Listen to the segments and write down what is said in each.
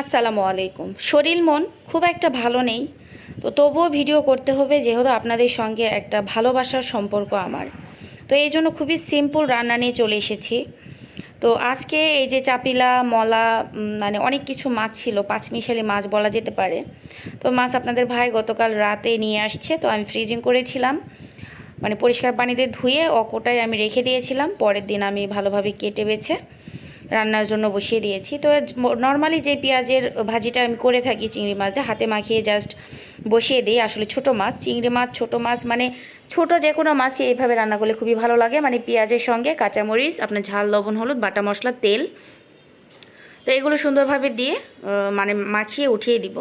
আসসালামু আলাইকুম। শরীর, মন খুব একটা ভালো নেই, তো তবুও ভিডিও করতে হবে যেহেতু আপনাদের সঙ্গে একটা ভালোবাসার সম্পর্ক আমার। তো এই জন্য খুবই সিম্পল রান্না নিয়ে চলে এসেছি। তো আজকে এই যে চাপিলা, মলা মানে অনেক কিছু মাছ ছিল, পাঁচমিশালি মাছ বলা যেতে পারে। তো মাছ আপনাদের ভাই গতকাল রাতে নিয়ে আসছে, তো আমি ফ্রিজিং করেছিলাম। মানে পরিষ্কার পানিতে ধুয়ে অকোটায় আমি রেখে দিয়েছিলাম, পরের দিন আমি ভালোভাবে কেটে বেছে রান্নার জন্য বসিয়ে দিয়েছি। তো নর্মালি যে পেঁয়াজের ভাজিটা আমি করে থাকি চিংড়ি মাছ হাতে মাখিয়ে জাস্ট বসিয়ে দিই। আসলে ছোট মাছ, চিংড়ি মাছ, ছোট মাছ মানে ছোট যে কোনো মাছই এইভাবে রান্না করলে খুবই ভালো লাগে। মানে পেঁয়াজের সঙ্গে কাঁচামরিচ, আপনার ঝাল, লবণ, হলুদ, বাটা মশলা, তেল। তো এগুলো সুন্দরভাবে দিয়ে মানে মাখিয়ে উঠিয়ে দিব।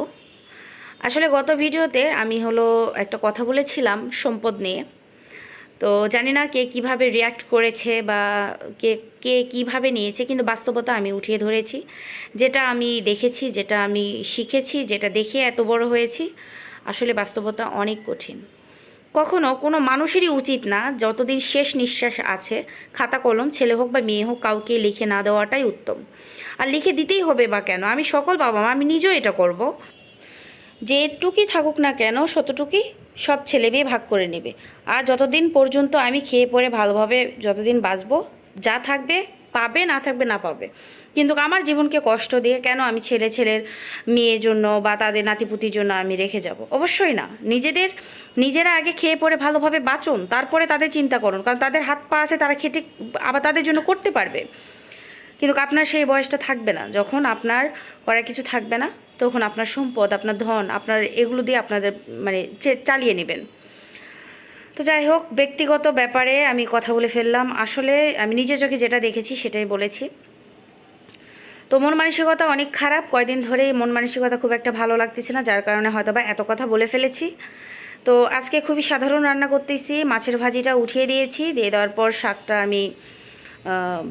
আসলে গত ভিডিওতে আমি হলো একটা কথা বলেছিলাম সম্পদ নিয়ে। তো জানি না কে কীভাবে রিয়াক্ট করেছে বা কে কে কীভাবে নিয়েছে, কিন্তু বাস্তবতা আমি উঠিয়ে ধরেছি। যেটা আমি দেখেছি, যেটা আমি শিখেছি, যেটা দেখে এত বড় হয়েছি, আসলে বাস্তবতা অনেক কঠিন। কখনো কোনো মানুষেরই উচিত না যতদিন শেষ নিঃশ্বাস আছে, খাতা কলম, ছেলে হোক বা মেয়ে হোক, কাউকে লিখে না দেওয়াটাই উত্তম। আর লিখে দিতেই হবে বা কেন? আমি সকল বাবা মা, আমি নিজেও এটা করব। যেটুকুই থাকুক না কেন শতটুকুই সব ছেলে মেয়ে ভাগ করে নেবে। আর যতদিন পর্যন্ত আমি খেয়ে পরে ভালোভাবে যতদিন বাঁচবো, যা থাকবে পাবে, না থাকবে, না পাবে। কিন্তু আমার জীবনকে কষ্ট দিয়ে কেন আমি ছেলে ছেলের মেয়ের জন্য বা তাদের নাতিপুতির জন্য আমি রেখে যাব? অবশ্যই না। নিজেদের, নিজেরা আগে খেয়ে পরে ভালোভাবে বাঁচুন, তারপরে তাদের চিন্তা করুন। কারণ তাদের হাত পা আছে, তারা খেটে আবার তাদের জন্য করতে পারবে। কিন্তু আপনার সেই বয়সটা থাকবে না। যখন আপনার করার কিছু থাকবে না, তখন আপনার সম্পদ, আপনার ধন, আপনার এগুলো দিয়ে আপনাদের মানে চালিয়ে নেবেন। তো যাই হোক, ব্যক্তিগত ব্যাপারে আমি কথা বলে ফেললাম। আসলে আমি নিজের চোখে যেটা দেখেছি সেটাই বলেছি। তো মন মানসিকতা অনেক খারাপ। কয়দিন ধরেই মন মানসিকতা খুব একটা ভালো লাগতেছে না, যার কারণে হয়তো বা এত কথা বলে ফেলেছি। তো আজকে খুবই সাধারণ রান্না করতেছি, মাছের ভাজিটা উঠিয়ে দিয়েছি, দিয়ে দেওয়ার পর শাকটা আমি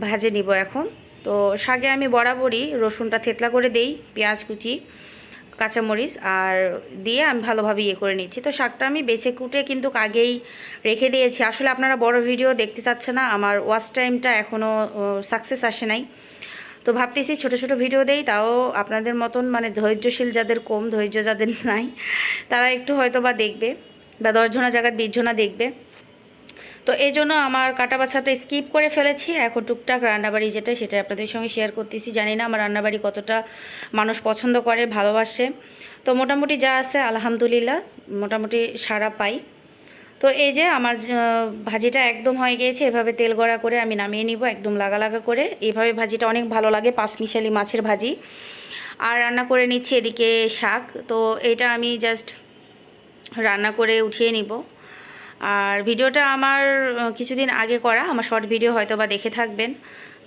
ভাজে নিব এখন। তো শাকে আমি বরাবরই রসুনটা থেতলা করে দেই, পেঁয়াজ কুচি, কাঁচামরিচ, আর দিয়ে আমি ভালোভাবে ইয়ে করে নিচ্ছি। তো শাকটা আমি বেছে কুটে কিন্তু আগেই রেখে দিয়েছি। আসলে আপনারা বড় ভিডিও দেখতে চাচ্ছে না, আমার ওয়াচ টাইমটা এখনও সাকসেস আসে নাই। তো ভাবতেছি ছোট ছোট ভিডিও দেই, তাও আপনাদের মতন মানে ধৈর্যশীল যাদের কম, ধৈর্য যাদের নাই, তারা একটু হয়তো বা দেখবে, বা দশজনা জায়গায় বিশজনা দেখবে। তো এই জন্য আমার কাটা বাছাটা স্কিপ করে ফেলেছি। এখন টুকটাক রান্নাবাড়ি যেটা সেটা আপনাদের সঙ্গে শেয়ার করতেছি। জানি না আমার রান্নাবাড়ি কতটা মানুষ পছন্দ করে, ভালোবাসে। তো মোটামুটি যা আছে, আলহামদুলিল্লাহ, মোটামুটি সারা পাই। তো এই যে আমার ভাজিটা একদম হয়ে গিয়েছে, এভাবে তেল গড়া করে আমি নামিয়ে নিব, একদম লাগা লাগা করে। এইভাবে ভাজিটা অনেক ভালো লাগে, পাঁচমিশালি মাছের ভাজি। আর রান্না করে নিচ্ছি এদিকে শাক। তো এটা আমি জাস্ট রান্না করে উঠিয়ে নিব। আর ভিডিওটা আমার কিছুদিন আগে করা, আমার শর্ট ভিডিও হয়তো বা দেখে থাকবেন।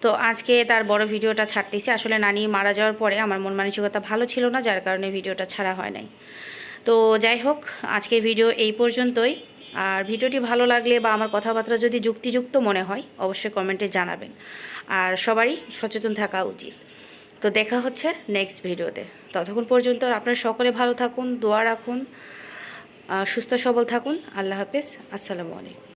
তো আজকে তার বড় ভিডিওটা ছাড়তেছি আসলে নানি মারা যাওয়ার পরে আমার মন মানসিকতা ভালো ছিল না, যার কারণে ভিডিওটা ছাড়া হয় নাই। তো যাই হোক, আজকে ভিডিও এই পর্যন্তই। আর ভিডিওটি ভালো লাগলে বা আমার কথাবার্তা যদি যুক্তিযুক্ত মনে হয়, অবশ্যই কমেন্টে জানাবেন। আর সবারই সচেতন থাকা উচিত। তো দেখা হচ্ছে নেক্সট ভিডিওতে। ততক্ষণ পর্যন্ত আপনারা সকলে ভালো থাকুন, দোয়া রাখুন। সুস্থ সবল থাকুন। আল্লাহ হাফেজ। আসসালামু আলাইকুম।